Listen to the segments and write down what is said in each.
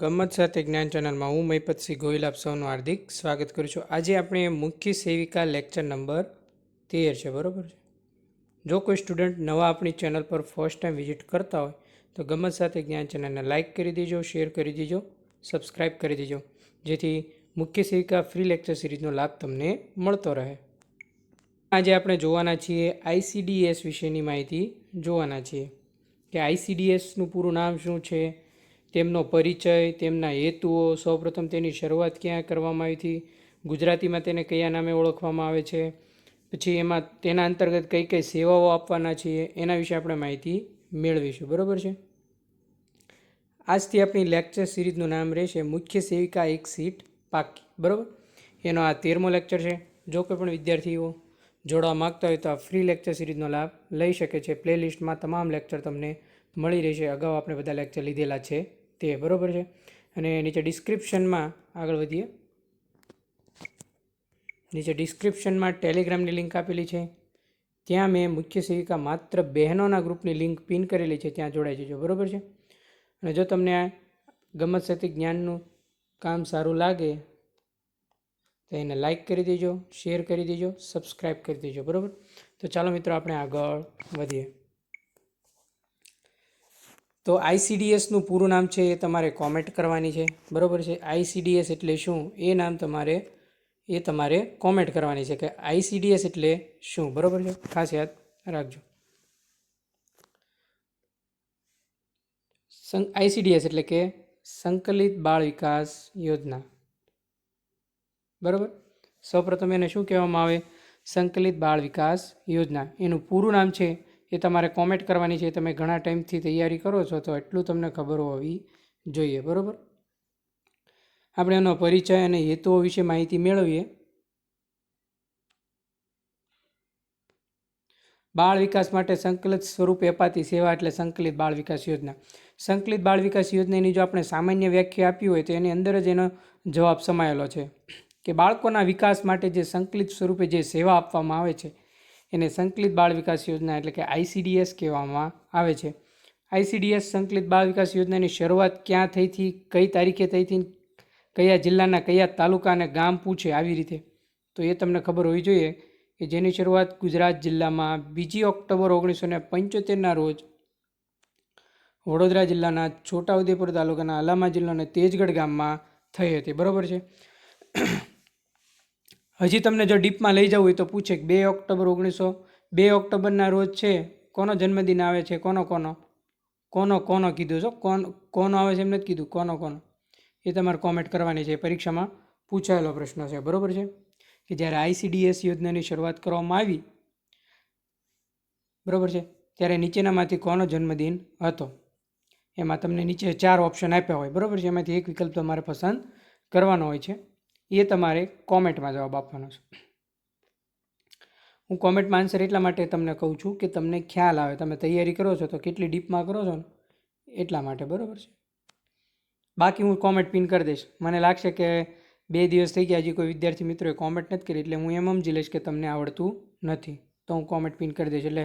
ગમત સાથે જ્ઞાન ચેનલમાં હું મહિપતસિંહ ગોહિલ આપ સૌનું હાર્દિક સ્વાગત કરું છું. આજે આપણે મુખ્ય સેવિકા લેક્ચર નંબર તેર છે, બરાબર છે? જો કોઈ સ્ટુડન્ટ નવા આપણી ચેનલ પર ફર્સ્ટ ટાઈમ વિઝિટ કરતા હોય, તો ગમત સાથે જ્ઞાન ચેનલને લાઇક કરી દેજો, શેર કરી દેજો, સબસ્ક્રાઇબ કરી દેજો, જેથી મુખ્ય સેવિકા ફ્રી લેક્ચર સિરીઝનો લાભ તમને મળતો રહે. આજે આપણે જોવાના છીએ આઈસીડીએસ વિશેની માહિતી. જોવાના છીએ કે આઈસીડીએસનું પૂરું નામ શું છે? તેમનો પરિચય, તેમના હેતુઓ, સૌપ્રથમ તેની શરૂઆત ક્યાં કરવામાં આવી હતી? ગુજરાતીમાં તેને કયા નામે ઓળખવામાં આવે છે? પછી એમાં તેના અંતર્ગત કઈ કઈ સેવાઓ આપવાના છીએ એના વિશે આપણે માહિતી મેળવીશું. બરાબર છે? આજથી આપણી લેક્ચર સિરીઝનું નામ રહેશે મુખ્ય સેવિકા એક સીટ પાકી. બરાબર? એનો આ તેરમો લેક્ચર છે. જો કોઈ પણ વિદ્યાર્થીઓ જોડવા માગતા હોય તો આ ફ્રી લેક્ચર સિરીઝનો લાભ લઈ શકે છે. પ્લેલિસ્ટમાં તમામ લેક્ચર તમને મળી રહેશે. અગાઉ આપણે બધા લેક્ચર લીધેલા છે. તે, બરાબર છે? અને નીચે ડિસ્ક્રિપ્શનમાં આગળ વધીએ. નીચે ડિસ્ક્રિપ્શનમાં ટેલિગ્રામની લિંક આપેલી છે. ત્યાં મેં મુખ્ય સેવિકા માત્ર બહેનોના ગ્રુપની લિંક પિન કરેલી છે, ત્યાં જોડાઈ જજો, બરાબર છે? અને જો તમને આ ગમત સતી જ્ઞાનનું કામ સારું લાગે, તો એને લાઇક કરી દેજો શેર કરી દેજો સબસ્ક્રાઈબ કરી દેજો, બરાબર? તો ચાલો મિત્રો, આપણે આગળ વધીએ. તો આઈસીડીએસનું પૂરું નામ છે એ તમારે કોમેન્ટ કરવાની છે. બરાબર છે? આઈસીડીએસ એટલે શું? એ નામ તમારે, એ તમારે કોમેન્ટ કરવાની છે કે આઈસીડીએસ એટલે શું? બરાબર છે? ખાસ યાદ રાખજો. આઈસીડીએસ એટલે કે સંકલિત બાળ વિકાસ યોજના. બરાબર? સૌપ્રથમ એને શું કહેવામાં આવે? સંકલિત બાળ વિકાસ યોજના. એનું પૂરું નામ છે એ તમારે કોમેન્ટ કરવાની છે તમે ઘણા ટાઈમથી તૈયારી કરો છો, તો એટલું તમને ખબર હોવી જોઈએ, બરાબર? આપણે એનો પરિચય અને હેતુઓ વિશે માહિતી મેળવીએ. બાળ વિકાસ માટે સંકલિત સ્વરૂપે અપાતી સેવા એટલે સંકલિત બાળ વિકાસ યોજના. સંકલિત બાળ વિકાસ યોજનાની જો આપણે સામાન્ય વ્યાખ્યા આપી હોય, તો એની અંદર જ એનો જવાબ સમાયેલો છે કે બાળકોના વિકાસ માટે જે સંકલિત સ્વરૂપે જે સેવા આપવામાં આવે છે એને સંકલિત બાળ વિકાસ યોજના એટલે કે આઈસીડીએસ કહેવામાં આવે છે. આઈસીડીએસ સંકલિત બાળ વિકાસ યોજનાની શરૂઆત ક્યાં થઈ હતી, કઈ તારીખે થઈ હતી, કયા જિલ્લાના કયા તાલુકા અને ગામ પૂછે આવી રીતે. તો એ તમને ખબર હોવી જોઈએ કે જેની શરૂઆત ગુજરાત જિલ્લામાં બીજી ઓક્ટોબર ઓગણીસો ને પંચોતેરના રોજ વડોદરા જિલ્લાના છોટાઉદેપુર તાલુકાના અલામા જિલ્લાના તેજગઢ ગામમાં થઈ હતી. બરાબર છે? હજી તમને જો ડીપમાં લઈ જવું હોય તો પૂછે બે ઓક્ટોબર ઓગણીસો, બે ઓક્ટોબરના રોજ છે, કોનો જન્મદિન આવે છે, કોનો કોનો? કોનો કોનો કીધું છો? કોણ કોનો આવે છે એમ નથી કીધું, કોનો કોનો? એ તમારે કોમેન્ટ કરવાની છે. પરીક્ષામાં પૂછાયેલો પ્રશ્ન છે. બરાબર છે? કે જ્યારે આઈસીડીએસ યોજનાની શરૂઆત કરવામાં આવી, બરાબર છે? ત્યારે નીચેનામાંથી કોનો જન્મદિન હતો? એમાં તમને નીચે ચાર ઓપ્શન આપ્યા હોય. બરાબર છે? એમાંથી એક વિકલ્પ તમારે પસંદ કરવાનો હોય છે. એ તમારે કોમેન્ટમાં જવાબ આપવાનો છે. હું કોમેન્ટમાં આન્સર એટલા માટે તમને કહું છું કે તમને ખ્યાલ આવે. તમે તૈયારી કરો છો તો કેટલી ડીપમાં કરો છો ને, એટલા માટે બરાબર છે. બાકી હું કોમેન્ટ પિન કરી દઈશ. મને લાગશે કે બે દિવસ થઈ ગયા હજી કોઈ વિદ્યાર્થી મિત્રોએ કોમેન્ટ નથી કરી એટલે હું એમ સમજી લઈશ કે તમને આવડતું નથી. તો હું કોમેન્ટ પિન કરી દઈશ એટલે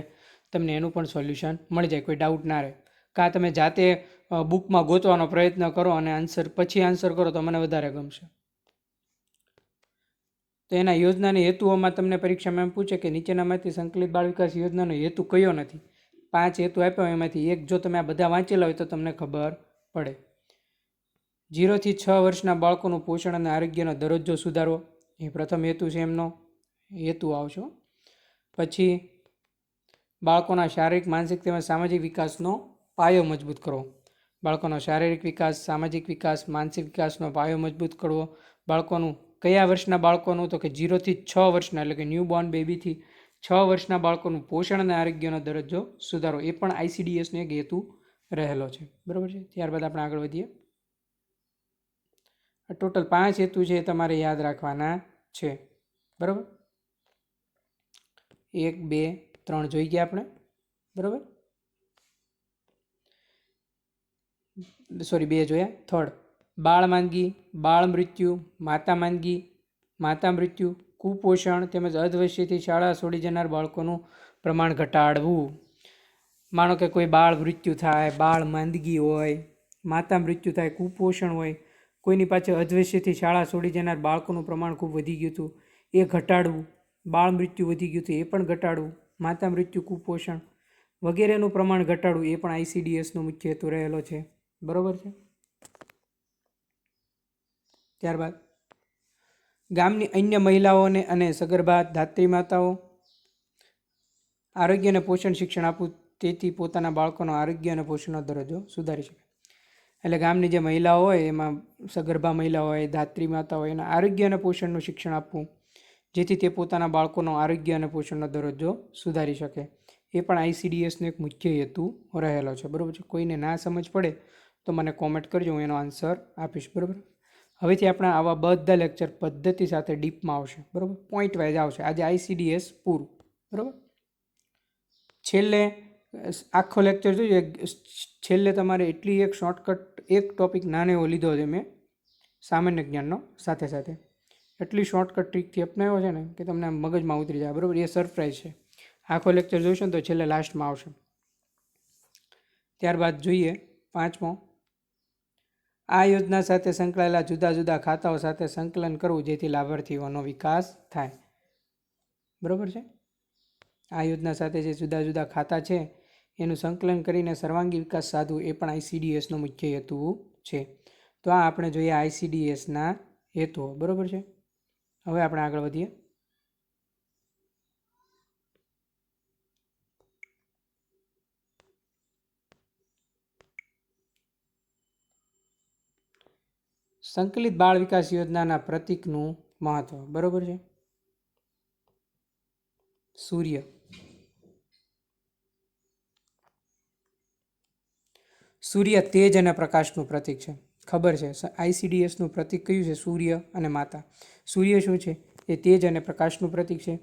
તમને એનું પણ સોલ્યુશન મળી જાય, કોઈ ડાઉટ ના રહે. કાં તમે જાતે બુકમાં ગોતવાનો પ્રયત્ન કરો અને આન્સર પછી આન્સર કરો તો મને વધારે ગમશે. તો એના યોજનાની હેતુઓમાં તમને પરીક્ષામાં એમ પૂછે કે નીચેનામાંથી સંકલિત બાળ વિકાસ યોજનાનો હેતુ કયો નથી? પાંચ હેતુ આપ્યા એમાંથી એક જો તમે આ બધા વાંચેલા હોય તો તમને ખબર પડે. જીરોથી છ વર્ષના બાળકોનું પોષણ અને આરોગ્યનો દરજ્જો સુધારવો. એ પ્રથમ હેતુ છે એમનો. હેતુ આવશો પછી બાળકોના શારીરિક, માનસિક તેમજ સામાજિક વિકાસનો પાયો મજબૂત કરવો. બાળકોનો શારીરિક વિકાસ, સામાજિક વિકાસ, માનસિક વિકાસનો પાયો મજબૂત કરવો. બાળકોનું કયા વર્ષના બાળકોનું તો કે જીરોથી છ વર્ષના, એટલે કે ન્યૂબોર્ન બેબીથી છ વર્ષના બાળકોનું પોષણ અને આરોગ્યનો દરજ્જો સુધારો, એ પણ આઈસીડીએસનો એક હેતુ રહેલો છે. બરાબર છે? ત્યારબાદ આપણે આગળ વધીએ. ટોટલ પાંચ હેતુ છે એ તમારે યાદ રાખવાના છે. બરાબર? એક, બે, ત્રણ જોઈ ગયા આપણે? બરાબર? સોરી, બે જોયા? થર્ડ બાળ માંદગી, બાળ મૃત્યુ, માતા માંદગી, માતા મૃત્યુ, કુપોષણ તેમજ અધવશ્યથી શાળા છોડી જનાર બાળકોનું પ્રમાણ ઘટાડવું. માનો કે કોઈ બાળ મૃત્યુ થાય, બાળ માંદગી હોય, માતા મૃત્યુ થાય, કુપોષણ હોય, કોઈની પાછળ અધવશ્યથી શાળા છોડી જનાર બાળકોનું પ્રમાણ ખૂબ વધી ગયું હતું, એ ઘટાડવું, બાળ મૃત્યુ વધી ગયું હતું, એ પણ ઘટાડવું, માતા મૃત્યુ, કુપોષણ વગેરેનું પ્રમાણ ઘટાડવું એ પણ આઈસીડીએસનો મુખ્ય હેતુ રહેલો છે. બરાબર છે? ત્યારબાદ ગામની અન્ય મહિલાઓને અને સગર્ભા ધાત્રી માતાઓ આરોગ્ય અને પોષણ શિક્ષણ આપવું તેથી પોતાના બાળકોનો આરોગ્ય અને પોષણનો દરજ્જો સુધારી શકે. એટલે ગામની જે મહિલાઓ હોય, એમાં સગર્ભા મહિલાઓ હોય, ધાત્રી માતા હોય, એના આરોગ્ય અને પોષણનું શિક્ષણ આપવું જેથી તે પોતાના બાળકોનો આરોગ્ય અને પોષણનો દરજ્જો સુધારી શકે. એ પણ આઈસીડીએસનો એક મુખ્ય હેતુ રહેલો છે. બરાબર છે? કોઈને ના સમજ પડે તો મને કોમેન્ટ કરજો, હું એનો આન્સર આપીશ. બરાબર? હવેથી આપણા આવા બધા લેક્ચર પદ્ધતિ સાથે ડીપમાં આવશે, બરાબર? પોઈન્ટ વાઇઝ આવશે. આજે આઈસીડીએસ પૂરું, બરાબર? છેલ્લે, આખો લેક્ચર જોઈએ છેલ્લે તમારે એટલી એક શોર્ટકટ એક ટોપિક નાનો એવો લીધો છે મેં, સામાન્ય જ્ઞાનનો, સાથે સાથે. એટલી શોર્ટકટ ટ્રીકથી અપનાવ્યો છે ને, કે તમને મગજમાં ઉતરી જાય, બરાબર? એ સરપ્રાઈઝ છે. આખો લેક્ચર જોઈશો ને તો છેલ્લે લાસ્ટમાં આવશે. ત્યારબાદ જોઈએ પાંચમો આ યોજના સાથે સંકળાયેલા જુદા જુદા ખાતાઓ સાથે સંકલન કરવું જેથી લાભાર્થીઓનો વિકાસ થાય. બરાબર છે? આ યોજના સાથે જે જુદા જુદા ખાતા છે, એનું સંકલન કરીને સર્વાંગી વિકાસ સાધવું એ પણ આઈસીડીએસનો મુખ્ય હેતુ છે. તો આ આપણે જોઈએ આઈસીડીએસના હેતુઓ. બરાબર છે? હવે આપણે આગળ વધીએ. સંકલિત બાળ વિકાસ યોજનાના પ્રતીકનું મહત્વ, બરાબર છે? સૂર્ય. સૂર્ય તેજ અને પ્રકાશનું પ્રતીક છે. ખબર છે? આઈસીડીએસનું પ્રતીક કયું છે? સૂર્ય અને માતા. સૂર્ય શું છે? એ તેજ અને પ્રકાશનું પ્રતીક છે.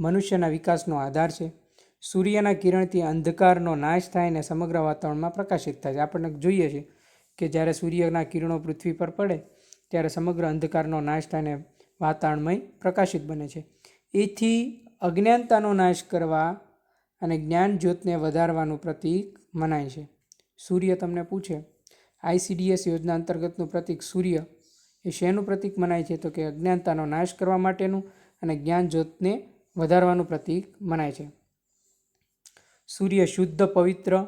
મનુષ્યના વિકાસનો આધાર છે. સૂર્યના કિરણથી અંધકારનો નાશ થાય અને સમગ્ર વાતાવરણમાં પ્રકાશિત થાય છે. આપણને જોઈએ છે કે જ્યારે સૂર્યના કિરણો પૃથ્વી પર પડે ત્યારે સમગ્ર અંધકારનો નાશ અને વાતાવરણમય પ્રકાશિત બને છે. એથી અજ્ઞાનતાનો નાશ કરવા અને જ્ઞાન જ્યોતને વધારવાનું પ્રતીક મનાય છે. સૂર્ય તમને પૂછે આઈસીડીએસ યોજના અંતર્ગતનું પ્રતીક સૂર્ય, એ શેનું પ્રતીક મનાય છે? તો કે અજ્ઞાનતાનો નાશ કરવા માટેનું અને જ્ઞાન જ્યોતને વધારવાનું પ્રતીક મનાય છે. સૂર્ય શુદ્ધ પવિત્ર,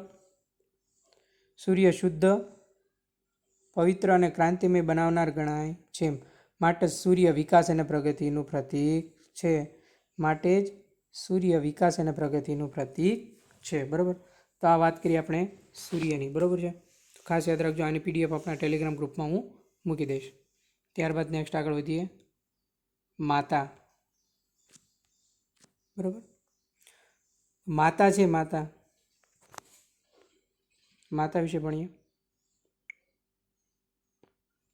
સૂર્ય શુદ્ધ પવિત્ર અને ક્રાંતિમય બનાવનાર ગણાય છે. માટે સૂર્ય વિકાસ અને પ્રગતિનું પ્રતીક છે. માટે જ સૂર્ય વિકાસ અને પ્રગતિનું પ્રતીક છે. બરાબર? તો આ વાત કરીએ આપણે સૂર્યની. બરાબર છે? ખાસ યાદ રાખજો, આની પીડીએફ આપણા ટેલિગ્રામ ગ્રુપમાં હું મૂકી દઈશ. ત્યારબાદ નેક્સ્ટ આગળ વધીએ. માતા. બરાબર? માતા છે માતા. માતા વિશે ભણીએ.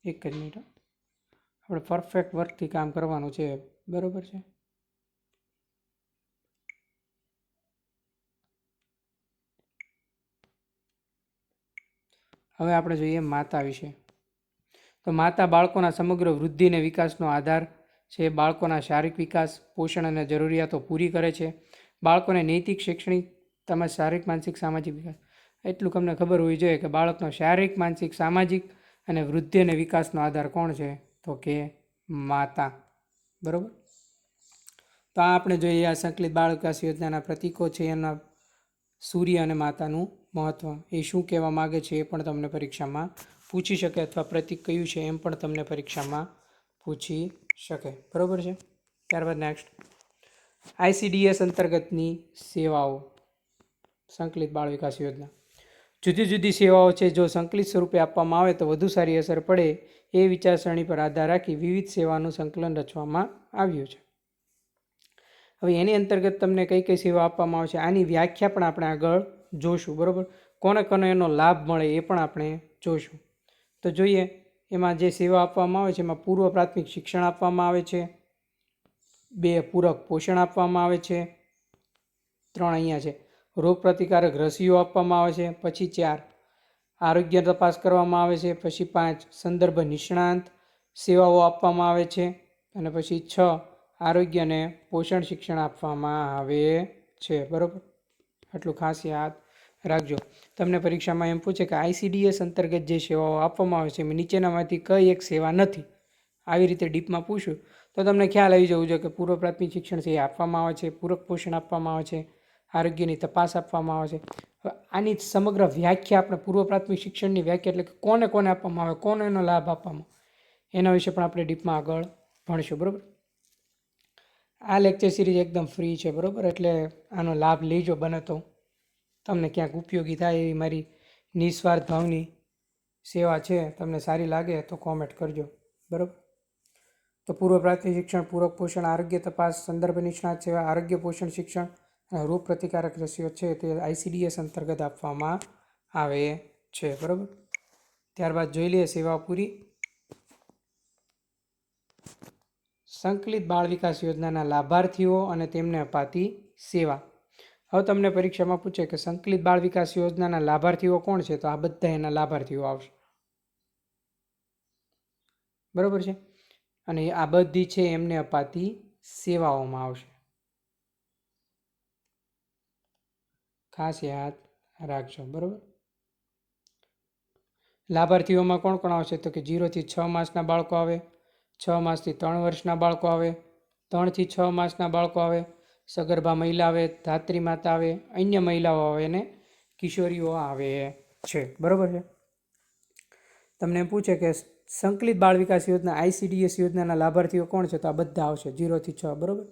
એક જ મિનિટ આપણે પરફેક્ટ વર્કથી કામ કરવાનું છે. બરાબર છે? હવે આપણે જોઈએ માતા વિશે. તો માતા બાળકોના સમગ્ર વૃદ્ધિ અને વિકાસનો આધાર છે. બાળકોના શારીરિક વિકાસ, પોષણ અને જરૂરિયાતો પૂરી કરે છે. બાળકોને નૈતિક, શૈક્ષણિક, તેમજ શારીરિક, માનસિક, સામાજિક વિકાસ. એટલું તમને ખબર હોવી જોઈએ કે બાળકનો શારીરિક, માનસિક, સામાજિક અને વૃદ્ધિ અને વિકાસનો આધાર કોણ છે? તો કે માતા. બરાબર? તો આ આપણે જોઈએ આ સંકલિત બાળ વિકાસ યોજનાના પ્રતીકો છે, એના સૂર્ય અને માતાનું મહત્ત્વ એ શું કહેવા માગે છે એ પણ તમને પરીક્ષામાં પૂછી શકે અથવા પ્રતીક કયું છે એમ પણ તમને પરીક્ષામાં પૂછી શકે. બરાબર છે? ત્યારબાદ નેક્સ્ટ આઈસીડીએસ અંતર્ગતની સેવાઓ. સંકલિત બાળ વિકાસ યોજના. જુદી જુદી સેવાઓ છે જો સંકલિત સ્વરૂપે આપવામાં આવે તો વધુ સારી અસર પડે એ વિચારસરણી પર આધાર રાખી વિવિધ સેવાનું સંકલન રચવામાં આવ્યું છે. હવે એની અંતર્ગત તમને કઈ કઈ સેવા આપવામાં આવે છે આની વ્યાખ્યા પણ આપણે આગળ જોશું, બરાબર? કોને કોને એનો લાભ મળે એ પણ આપણે જોશું. તો જોઈએ, એમાં જે સેવા આપવામાં આવે છે એમાં પૂર્વ પ્રાથમિક શિક્ષણ આપવામાં આવે છે, બે પૂરક પોષણ આપવામાં આવે છે, ત્રણ અહીંયા છે. રોગ પ્રતિકારક રસીઓ આપવામાં આવે છે, પછી ચાર. આરોગ્ય તપાસ કરવામાં આવે છે, પછી પાંચ. સંદર્ભ નિષ્ણાંત સેવાઓ આપવામાં આવે છે, અને પછી છ. આરોગ્યને પોષણ શિક્ષણ આપવામાં આવે છે. બરાબર? આટલું ખાસ યાદ રાખજો. તમને પરીક્ષામાં એમ પૂછે કે આઈસીડીએસ અંતર્ગત જે સેવાઓ આપવામાં આવે છે, એમાં નીચેનામાંથી કઈ એક સેવા નથી. આવી રીતે ડીપમાં પૂછું તો તમને ખ્યાલ આવી જવું જોઈએ કે પૂર્વ પ્રાથમિક શિક્ષણ છે એ આપવામાં આવે છે, પૂરક પોષણ આપવામાં આવે છે આરોગ્યની તપાસ આપવામાં આવે છે. આની સમગ્ર વ્યાખ્યા આપણે પૂર્વ પ્રાથમિક શિક્ષણની વ્યાખ્યા એટલે કે કોને કોને આપવામાં આવે, કોને એનો લાભ આપવામાં એના વિશે પણ આપણે ડીપમાં આગળ ભણીશું, બરાબર? આ લેક્ચર સિરીઝ એકદમ ફ્રી છે, બરાબર? એટલે આનો લાભ લેજો બને તો. તમને ક્યાંક ઉપયોગી થાય એવી મારી નિસ્વાર્થ ભાવની સેવા છે, તમને સારી લાગે તો કોમેન્ટ કરજો, બરાબર? તો પૂર્વ પ્રાથમિક શિક્ષણ, પૂરક પોષણ, આરોગ્ય તપાસ, સંદર્ભ નિષ્ણાત સેવા, આરોગ્ય પોષણ શિક્ષણ રોગ પ્રતિકારક રસીઓ છે તે આઈસીડીએસ અંતર્ગત આપવામાં આવે છે, બરાબર? ત્યારબાદ જોઈ લઈએ સેવા પૂરી. સંકલિત બાળ વિકાસ યોજનાના લાભાર્થીઓ અને તેમને અપાતી સેવા. હવે તમને પરીક્ષામાં પૂછે કે સંકલિત બાળ વિકાસ યોજનાના લાભાર્થીઓ કોણ છે? તો આ બધા એના લાભાર્થીઓ આવશે. બરાબર છે? અને આ બધી છે એમને અપાતી સેવાઓમાં આવશે. ખાસ યાદ રાખજો, બરાબર? લાભાર્થીઓમાં કોણ કોણ આવશે? તો કે જીરોથી છ માસના બાળકો આવે, છ માસથી ત્રણ વર્ષના બાળકો આવે ત્રણથી છ માસના બાળકો આવે, સગર્ભા મહિલા આવે, ધાત્રી માતા આવે, અન્ય મહિલાઓ આવે અને કિશોરીઓ આવે છે. બરાબર છે? તમને પૂછે કે સંકલિત બાળ વિકાસ યોજના આઈસીડીએસ યોજનાના લાભાર્થીઓ કોણ છે? તો આ બધા આવશે જીરોથી છ, બરાબર?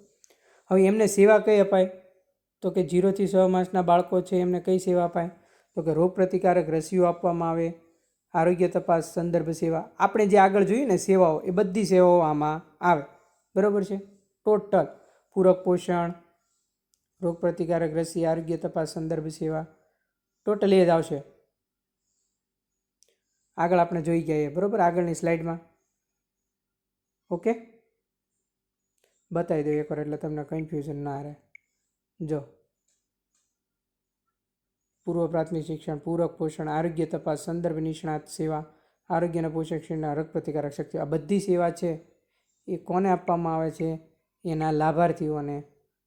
હવે એમને સેવા કઈ અપાય? તો કે જીરોથી છ માસના બાળકો છે, એમને કઈ સેવા અપાય? તો કે રોગ પ્રતિકારક રસીઓ આપવામાં આવે, આરોગ્ય તપાસ સંદર્ભ સેવા. આપણે જે આગળ જોઈએ ને સેવાઓ, એ બધી સેવાઓ આમાં આવે. બરાબર છે? ટોટલ પૂરક પોષણ રોગ પ્રતિકારક રસી, આરોગ્ય તપાસ સંદર્ભ સેવા. ટોટલ એ જ આવશે. આગળ આપણે જોઈ ગયા બરાબર? આગળની સ્લાઇડમાં. ઓકે? બતાવી દઉં એકવાર એટલે તમને કન્ફ્યુઝન ના રહે. જો. પૂર્વ પ્રાથમિક શિક્ષણ, પૂરક પોષણ, આરોગ્ય તપાસ, સંદર્ભ નિષ્ણાત સેવા, આરોગ્યના પોષક શિક્ષણના રોગ પ્રતિકારક શક્તિ આ બધી સેવા છે એ કોને આપવામાં આવે છે? એના લાભાર્થીઓને.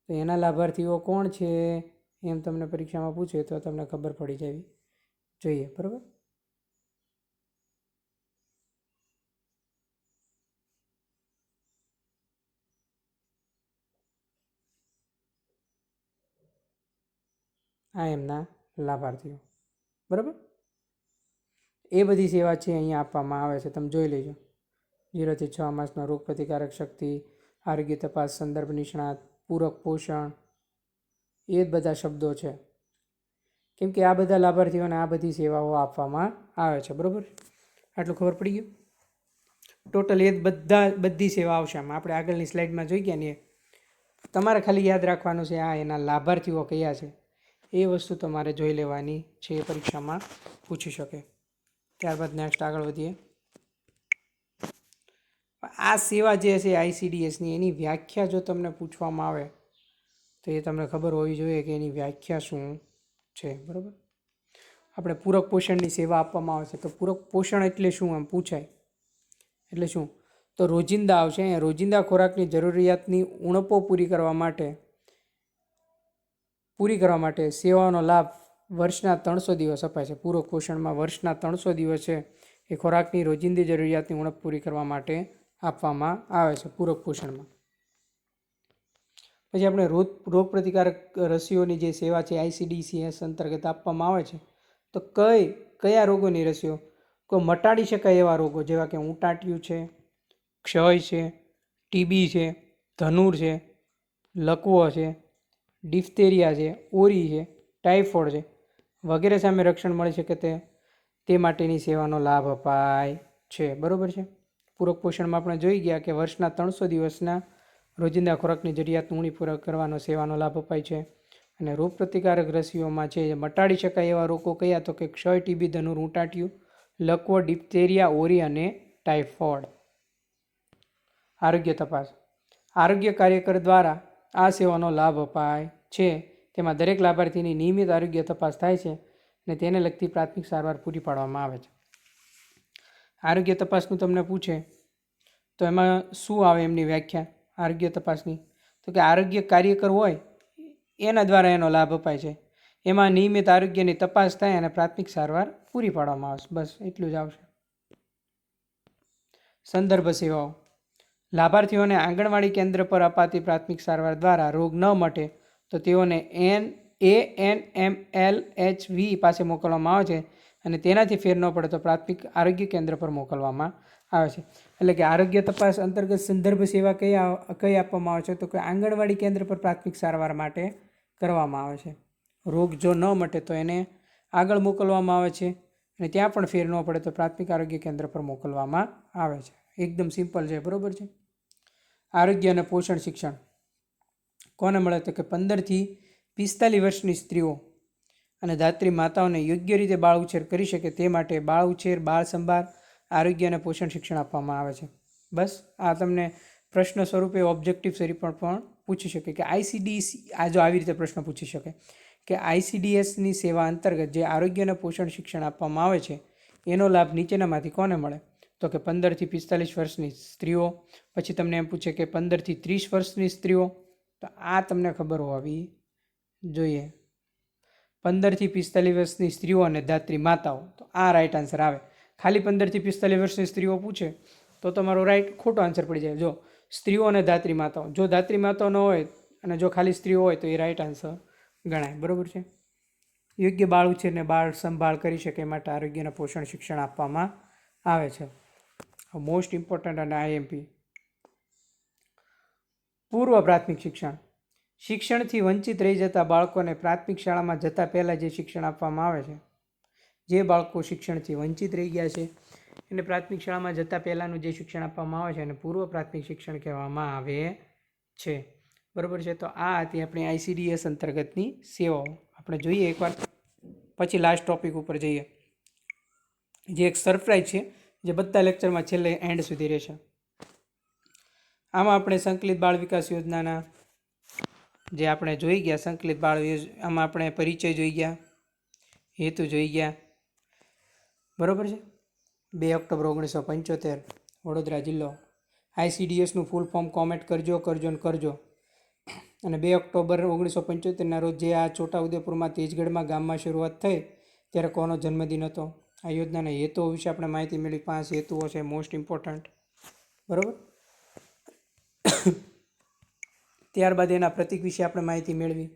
તો એના લાભાર્થીઓ કોણ છે? એમ તમને પરીક્ષામાં પૂછે તો તમને ખબર પડી જવી જોઈએ, બરાબર? આ એમના લાભાર્થીઓ. બરાબર? એ બધી સેવા છે અહીંયા આપવામાં આવે છે. તમે જોઈ લેજો. જીરોથી છ માસનો રોગ પ્રતિકારક શક્તિ, આરોગ્ય તપાસ સંદર્ભ નિષ્ણાત, પૂરક પોષણ, એ જ બધા શબ્દો છે. કેમ કે આ બધા લાભાર્થીઓને આ બધી સેવાઓ આપવામાં આવે છે. બરાબર? આટલું ખબર પડી ગયું? ટોટલ એ જ બધા, બધી સેવા આવશે આમાં. આપણે આગળની સ્લાઇડમાં જોઈ ગયા ને. તમારે ખાલી યાદ રાખવાનું છે આ એના લાભાર્થીઓ કયા છે. એ વસ્તુ તમારે જોઈ લેવાની છે એ પરીક્ષામાં પૂછી શકે. ત્યારબાદ નેક્સ્ટ આગળ વધીએ. આ સેવા જે છે આઈસીડીએસની એની વ્યાખ્યા જો તમને પૂછવામાં આવે, તો એ તમને ખબર હોવી જોઈએ કે એની વ્યાખ્યા શું છે, બરાબર? આપણે પૂરક પોષણની સેવા આપવામાં આવે છે, તો પૂરક પોષણ એટલે શું આમ પૂછાય? એટલે શું? તો રોજિંદા આવશે. રોજિંદા ખોરાકની જરૂરિયાતની ઉણપો પૂરી કરવા માટે પૂરી કરવા માટે સેવાઓનો લાભ વર્ષના ત્રણસો દિવસ અપાય છે. પૂરો પોષણમાં વર્ષના ત્રણસો દિવસ છે એ ખોરાકની રોજિંદી જરૂરિયાતની ઉણપ પૂરી કરવા માટે આપવામાં આવે છે પૂરક પોષણમાં. પછી આપણે રોગ રોગ પ્રતિકારક રસીઓની જે સેવા છે આઈસીડીસીએસ અંતર્ગત આપવામાં આવે છે. તો કઈ, કયા રોગોની રસીઓ? કોઈ મટાડી શકાય એવા રોગો જેવા કે ઊંટાટિયું છે, ક્ષય છે ટીબી છે, ધનુર છે, લકવો છે ડિફ્થેરિયા છે, ઓરી છે, ટાઇફોઇડ છે, વગેરે સામે રક્ષણ મળી શકે તે તે માટેની સેવાનો લાભ અપાય છે. બરાબર છે? પૂરક પોષણમાં આપણે જોઈ ગયા કે વર્ષના ત્રણસો દિવસના રોજિંદા ખોરાકની જરૂરિયાત ઊણી પૂરક કરવાનો સેવાનો લાભ અપાય છે. અને રોગ પ્રતિકારક રસીઓમાં છે મટાડી શકાય એવા રોગો કયા તો કે ક્ષય, ટીબી, ધનુર, ઊંટાટિયું, લકવો ડિપ્થેરિયા ઓરી અને ટાઇફોઇડ. આરોગ્ય તપાસ. આરોગ્ય કાર્યકર દ્વારા આ સેવાનો લાભ અપાય છે. તેમાં દરેક લાભાર્થીની નિયમિત આરોગ્ય તપાસ થાય છે અને તેને લગતી પ્રાથમિક સારવાર પૂરી પાડવામાં આવે છે. આરોગ્ય તપાસનું તમને પૂછે તો એમાં શું આવે એમની વ્યાખ્યા? આરોગ્ય તપાસની. તો કે આરોગ્ય કાર્યકર હોય, એના દ્વારા એનો લાભ અપાય છે. એમાં નિયમિત આરોગ્યની તપાસ થાય અને પ્રાથમિક સારવાર પૂરી પાડવામાં આવશે. બસ એટલું જ આવશે. સંદર્ભ સેવાઓ. લાભાર્થીઓને આંગણવાડી કેન્દ્ર પર અપાતી પ્રાથમિક સારવાર દ્વારા રોગ ન મટે તો તેઓને N, A, N, M, L, H, V પાસે મોકલવામાં આવે છે અને તેનાથી ફેર ન પડે તો પ્રાથમિક આરોગ્ય કેન્દ્ર પર મોકલવામાં આવે છે. એટલે કે આરોગ્ય તપાસ અંતર્ગત સંદર્ભ સેવા કઈ કઈ આપવામાં આવે છે? તો કે આંગણવાડી કેન્દ્ર પર પ્રાથમિક સારવાર માટે કરવામાં આવે છે. રોગ જો ન મટે તો એને આગળ મોકલવામાં આવે છે અને ત્યાં પણ ફેર ન પડે તો પ્રાથમિક આરોગ્ય કેન્દ્ર પર મોકલવામાં આવે છે. એકદમ સિમ્પલ છે, બરાબર છે? આરોગ્ય અને પોષણ શિક્ષણ. કોને મળે? તો કે પંદરથી પિસ્તાલીસ વર્ષની સ્ત્રીઓ. અને ધાત્રી માતાઓને યોગ્ય રીતે બાળ ઉછેર કરી શકે તે માટે બાળ ઉછેર, બાળ સંભાળ, આરોગ્ય અને પોષણ શિક્ષણ આપવામાં આવે છે. બસ, આ તમને પ્રશ્ન સ્વરૂપે ઓબ્જેક્ટિવ સ્વરૂપે પણ પૂછી શકે કે આઈસીડીસી આ જો આવી રીતે પ્રશ્ન પૂછી શકે કે આઈસીડીએસની સેવા અંતર્ગત જે આરોગ્ય અને પોષણ શિક્ષણ આપવામાં આવે છે, એનો લાભ નીચેનામાંથી કોને મળે? તો કે પંદરથી પિસ્તાલીસ વર્ષની સ્ત્રીઓ. પછી તમને એમ પૂછે કે પંદરથી ત્રીસ વર્ષની સ્ત્રીઓ. તો આ તમને ખબર હોવી જોઈએ. પંદરથી પિસ્તાલીસ વર્ષની સ્ત્રીઓ અને ધાત્રી માતાઓ. તો આ રાઈટ આન્સર આવે. ખાલી પંદરથી પિસ્તાલીસ વર્ષની સ્ત્રીઓ પૂછે, તો તમારો રાઈટ ખોટો આન્સર પડી જાય. જો સ્ત્રીઓ અને ધાત્રી માતાઓ. જો ધાત્રી માતાઓ ન હોય અને જો ખાલી સ્ત્રીઓ હોય, તો એ રાઈટ આન્સર ગણાય. બરાબર છે? યોગ્ય બાળ ઉછેરને બાળ સંભાળ કરી શકે એ માટે આરોગ્ય અને પોષણ શિક્ષણ આપવામાં આવે છે. મોસ્ટ ઇમ્પોર્ટન્ટ અને આઈએમપી પૂર્વ પ્રાથમિક શિક્ષણ. શિક્ષણથી વંચિત રહી જતા બાળકોને પ્રાથમિક શાળામાં જતાં પહેલાં જે શિક્ષણ આપવામાં આવે છે, જે બાળકો શિક્ષણથી વંચિત રહી ગયા છે, એને પ્રાથમિક શાળામાં જતાં પહેલાંનું જે શિક્ષણ આપવામાં આવે છે એને પૂર્વ પ્રાથમિક શિક્ષણ કહેવામાં આવે છે. બરાબર છે? તો આ હતી આપણી આઈસીડીએસ અંતર્ગતની સેવાઓ. આપણે જોઈએ એકવાર. પછી લાસ્ટ ટોપિક ઉપર જઈએ. જે એક સરપ્રાઈઝ છે, જે બધા લેક્ચરમાં છેલ્લે એન્ડ સુધી રહેશે. આમાં આપણે સંકલિત બાળ વિકાસ યોજનાના જે આપણે જોઈ ગયા, સંકલિત બાળ આમાં આપણે પરિચય જોઈ ગયા, હેતુ જોઈ ગયા. બરાબર છે? બે ઓક્ટોબર ઓગણીસો પંચોતેર, વડોદરા જિલ્લો. આઈસીડીએસનું ફૂલ ફોર્મ કોમેન્ટ કરજો કરજો ને કરજો. અને બે ઓક્ટોબર ઓગણીસો પંચોતેરના રોજ જે આ છોટાઉદેપુરમાં તેજગઢમાં ગામમાં શરૂઆત થઈ, ત્યારે કોનો જન્મદિન હતો? આ યોજનાના હેતુઓ વિશે આપણે માહિતી મેળવી. પાંચ હેતુઓ છે મોસ્ટ ઇમ્પોર્ટન્ટ બરાબર? ત્યારબાદ એના પ્રતીક વિશે આપણે માહિતી મેળવી.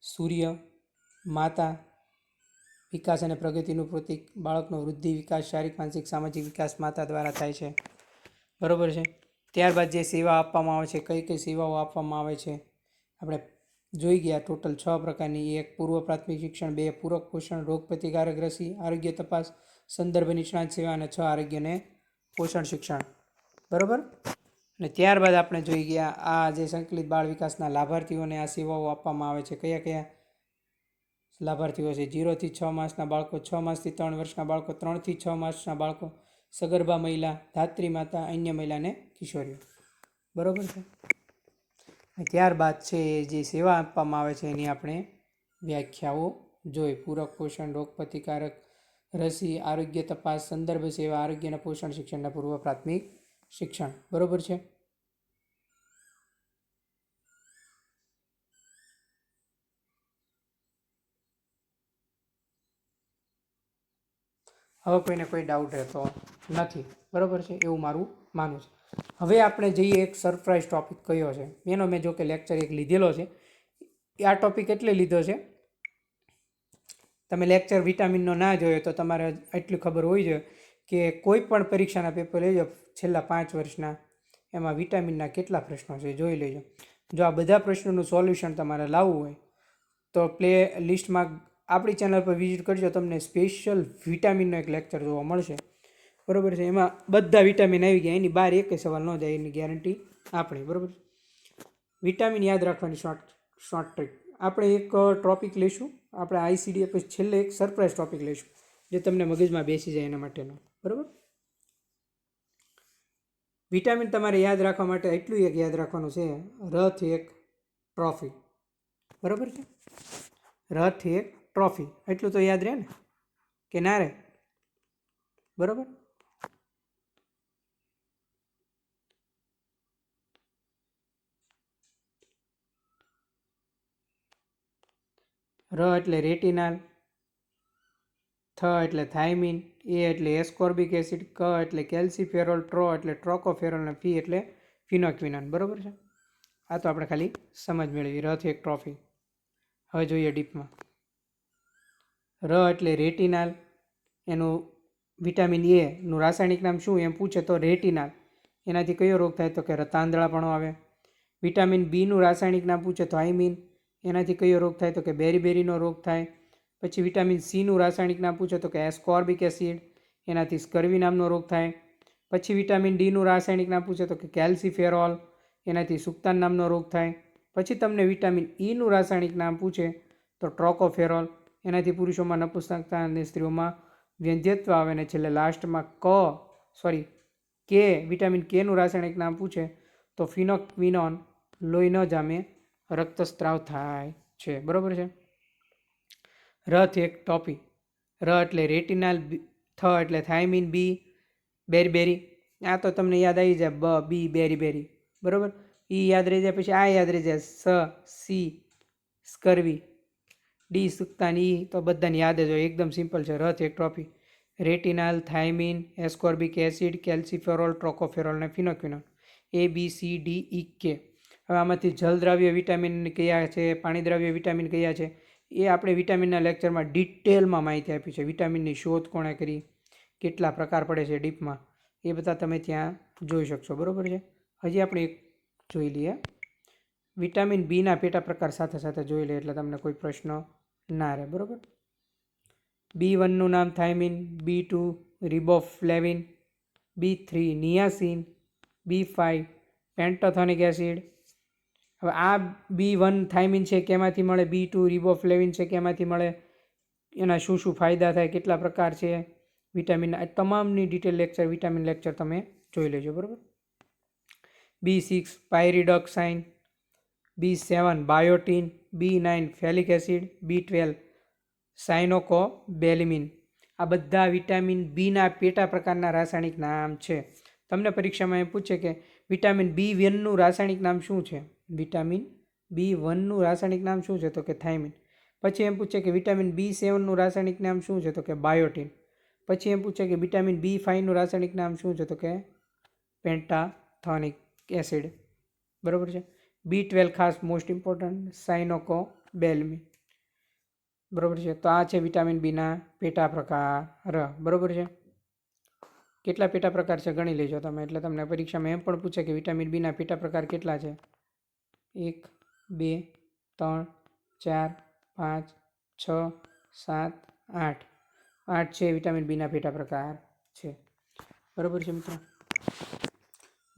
સૂર્ય, માતા, વિકાસ અને પ્રગતિનું પ્રતિક, બાળકનો વૃદ્ધિ, વિકાસ, શારીરિક, માનસિક, સામાજિક વિકાસ માતા દ્વારા થાય છે. બરાબર છે? ત્યારબાદ જે સેવા આપવામાં આવે છે, કઈ કઈ સેવાઓ આપવામાં આવે છે? આપણે જોઈ ગયા ટોટલ છ પ્રકારની, એક પૂર્વ પ્રાથમિક શિક્ષણ, બે પૂરક પોષણ, રોગ પ્રતિકારક રસી, આરોગ્ય તપાસ, સંદર્ભ નિષ્ણાત સેવા અને છ આરોગ્યને પોષણ શિક્ષણ. બરાબર? અને ત્યારબાદ આપણે જોઈ ગયા, આ જે સંકલિત બાળ વિકાસના લાભાર્થીઓને આ સેવાઓ આપવામાં આવે છે. કયા કયા લાભાર્થીઓ છે? જીરોથી છ માસના બાળકો, છ માસથી ત્રણ વર્ષના બાળકો ત્રણથી છ માસના બાળકો, સગર્ભા મહિલા, ધાત્રી માતા, અન્ય મહિલાને કિશોરીઓ. બરાબર છે? ત્યારબાદ છે જે સેવા આપવામાં આવે છે એની આપણે વ્યાખ્યાઓ જોઈ. પૂરક પોષણ, રોગ પ્રતિકારક, રસી, આરોગ્ય તપાસ, સંદર્ભ સેવા આરોગ્યના પોષણ શિક્ષણના પૂર્વ પ્રાથમિક શિક્ષણ. બરાબર છે? હવે કોઈને કોઈ ડાઉટ રહેતો નથી. બરાબર છે? એવું મારું માનવું છે. હવે આપણે જઈએ એક સરપ્રાઇઝ ટોપિક કયો છે. એનો મેં જો કે લેક્ચર એક લીધેલો છે. એ આ ટોપિક એટલે લીધો છે. તમે લેક્ચર વિટામિનનો ના જોયો તો તમારે એટલી ખબર હોવી જોઈએ કે કોઈ પણ પરીક્ષાના પેપર લેજો છેલ્લા પાંચ વર્ષના. એમાં વિટામિનના કેટલા પ્રશ્નો છે જોઈ લેજો. જો આ બધા પ્રશ્નોનું સોલ્યુશન તમારે લાવવું હોય, તો પ્લે લિસ્ટમાં આપણી ચેનલ પર વિઝિટ કરજો, તમને સ્પેશિયલ વિટામિનનો એક લેક્ચર જોવા મળશે. બરાબર છે? એમાં બધા વિટામિન આવી ગયા, એની બહાર એક સવાલ ન જાય, એની ગેરંટી આપણે, બરાબર? વિટામિન યાદ રાખવાની શોર્ટ શોર્ટ ટ્રીક. આપણે એક ટોપિક લઈશું. આપણે આઈસીડી, પછી છેલ્લે એક સરપ્રાઇઝ ટોપિક લઈશું, જે તમને મગજમાં બેસી જાય એના માટેનો. બરાબર? વિટામિન તમારે યાદ રાખવા માટે એટલું એક યાદ રાખવાનું છે, રથ એક ટ્રોફી. બરાબર છે? રથ એક ટ્રોફી. એટલું તો યાદ રહે ને? કે ના રહે? બરાબર? ર એટલે રેટિનાલ થ એટલે થાઇમિન, એ એટલે એસ્કોર્બિક એસિડ, ક એટલે કેલ્સીફેરોલ, ટ્રો એટલે ટ્રોકોફેરોલ અને ફી એટલે ફિનોક્વિનાન. બરાબર છે? આ તો આપણે ખાલી સમજ મેળવી. રથ એક ટ્રોફી. હવે જોઈએ ડીપમાં. ર એટલે રેટિનાલ. એનું વિટામિન એ નું રાસાયણિક નામ શું? એમ પૂછે તો રેટિનાલ. એનાથી કયો રોગ થાય? તો કે રતાંદળાપણો આવે. વિટામિન બીનું રાસાયણિક નામ પૂછે તો આઈમીન એનાથી કયો રોગ થાય? તો કે બેરીબેરીનો રોગ થાય. પછી વિટામિન સીનું રાસાયણિક નામ પૂછે તો કે એસ્કોર્બિક એસિડ એનાથી સ્કર્વી નામનો રોગ થાય. પછી વિટામિન ડીનું રાસાયણિક નામ પૂછે તો કે કેલ્સીફેરોલ એનાથી સુક્તાન નામનો રોગ થાય. પછી તમને વિટામિન ઈનું રાસાયણિક નામ પૂછે તો ટ્રોકોફેરોલ એનાથી પુરુષોમાં નપુંસકતા અને સ્ત્રીઓમાં વ્યંધ્યત્વ આવે ને છેલ્લે લાસ્ટમાં ક સોરી કે વિટામિન કેનું રાસાયણિક નામ પૂછે તો ફિનોક્વિનોન લોહી ન જામે, રક્તસ્ત્રાવ થાય છે. બરાબર છે? રથ એક ટોપી ર એટલે રેટિનાલ થ એટલે થાઇમિન, બી, બેરીબેરી. આ તો તમને યાદ આવી જાય, બ, બી બેરી બેરી બરાબર? ઈ યાદ રહી જાય, પછી આ યાદ રહી જાય, સ, સી, સ્કર્વી. ડી, સુક્તાન, ઈ તો બધાને યાદ જ હોય. એકદમ સિમ્પલ છે રથ એક trophy retinal, thiamine, ascorbic acid, calciferol, tocopherol અને ફિનોક્વિનોન એ, બી, સી, ડી, ઈ, કે. હવે આમાંથી જલદ્રાવ્ય વિટામિન કયા છે પાણી દ્રાવ્ય વિટામિન કયા છે? એ આપણે વિટામિનના લેક્ચરમાં ડિટેલમાં માહિતી આપી છે. વિટામિનની શોધ કોણે કરી? કેટલા પ્રકાર પડે છે ડીપમાં? એ બધા તમે ત્યાં જોઈ શકશો. બરાબર છે? હજી આપણે એક જોઈ લઈએ. વિટામિન બીના પેટા પ્રકાર સાથે સાથે જોઈ લઈએ એટલે તમને કોઈ પ્રશ્ન ના રહે. બરાબર? બી વનનું નામ thiamine, B two riboflavin, B three niacin, B five pantothenic acid હવે આ બી વન થાઇમિન છે કેમાંથી મળે બી ટુ રિબોફ્લેવિન છે કેમાંથી મળે, એના શું શું ફાયદા થાય, કેટલા પ્રકાર છે, વિટામિન તમામની ડિટેલ લેક્ચર, વિટામિન લેક્ચર તમે જોઈ લેજો, બરાબર? B six, pyridoxine, B seven, biotin, B nine, folic acid, B twelve cyanocobalamin આ બધા વિટામિન બીના પેટા પ્રકારના રાસાયણિક નામ છે. તમને પરીક્ષામાં એમ પૂછે કે વિટામિન બી વનનું રાસાયણિક નામ શું છે? વિટામિન બી વનનું રાસાયણિક નામ શું છે? તો કે થાઇમિન. પછી એમ પૂછે કે વિટામિન બી સેવનનું રાસાયણિક નામ શું છે? તો કે બાયોટીન. પછી એમ પૂછે કે વિટામિન બી ફાઇવનું રાસાયણિક નામ શું છે? તો કે પેન્ટાથોનિક એસિડ. બરાબર છે? બી ટ્વેલ્વ ખાસ મોસ્ટ ઇમ્પોર્ટન્ટ સાઇનોકો બેલમી બરાબર છે? તો આ છે વિટામિન બીના પેટા પ્રકાર. બરાબર છે? કેટલા પેટા પ્રકાર છે? ગણી લેજો તમે. એટલે તમને પરીક્ષામાં એમ પણ પૂછે કે વિટામિન બીના પેટા પ્રકાર કેટલા છે? એક, બે, ત્રણ, ચાર, પાંચ, છ, સાત, આઠ. આઠ છે વિટામિન બીના પેટા પ્રકાર છે. બરાબર છે મિત્રો?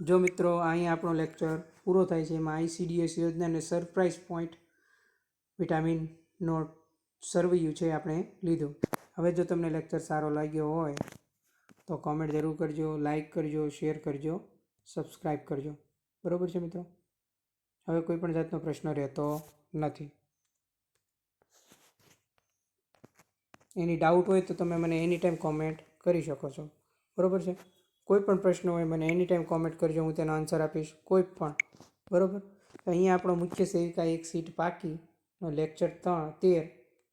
જો મિત્રો અહીંયા આપણો લેક્ચર પૂરો થાય છે એમાં આઈસીડીએસ યોજનાને સરપ્રાઇઝ પોઈન્ટ વિટામિનનો સર્વયુ છે આપણે લીધું. હવે જો તમને લેક્ચર સારો લાગ્યો હોય, તો કોમેન્ટ જરૂર કરજો, લાઈક કરજો, શેર કરજો, સબસ્ક્રાઈબ કરજો. બરાબર છે મિત્રો? હવે કોઈ પણ જાતનો પ્રશ્ન રહેતો નથી. એની ડાઉટ હોય તો તમે મને એની ટાઈમ કોમેન્ટ કરી શકો છો. બરાબર છે? કોઈ પણ પ્રશ્ન હોય મને એની ટાઈમ કોમેન્ટ કરજો, હું તેનો આન્સર આપીશ. કોઈ પણ. બરાબર? અહીંયા આપણો મુખ્ય સેવિકા એક સીટ પાકીનો લેક્ચર ત્રણ, તેર.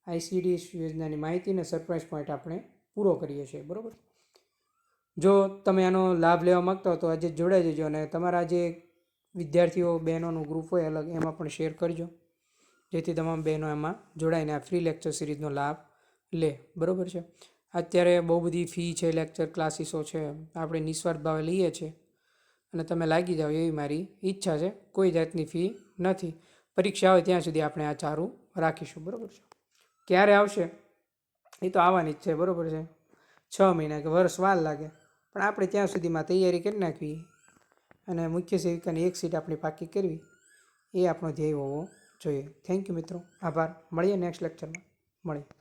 આઈસીડીએસ યોજનાની માહિતીને સરપ્રાઇઝ પોઈન્ટ આપણે પૂરો કરીએ છીએ. બરાબર? જો તમે આનો લાભ લેવા માગતા હો તો આજે જોડાઈ જજો અને તમારા જે વિદ્યાર્થીઓ, બહેનોનું ગ્રુપ હોય અલગ, એમાં પણ શેર કરજો. જેથી તમામ બહેનો એમાં જોડાઈને આ ફ્રી લેક્ચર સિરીઝનો લાભ લે. બરાબર છે? અત્યારે બહુ બધી ફી છે લેક્ચર ક્લાસીસો છે. આપણે નિસ્વાર્થ ભાવે લઈએ છીએ. અને તમે લાગી જાઓ એવી મારી ઈચ્છા છે. કોઈ જાતની ફી નથી. પરીક્ષા આવે ત્યાં સુધી આપણે આ ચાલુ રાખીશું. બરાબર છે? ક્યારે આવશે? એ તો આવવાની જ છે. બરાબર છે? છ મહિના કે વર્ષ વાર લાગે. પણ આપણે ત્યાં સુધીમાં તૈયારી કરી નાખવી. અને મુખ્ય સેવિકાની એક સીટ આપણી પાકી કરવી, એ આપણો ધ્યેય હોવો જોઈએ. થેન્ક યુ મિત્રો. આભાર. મળીએ નેક્સ્ટ લેક્ચરમાં મળીએ.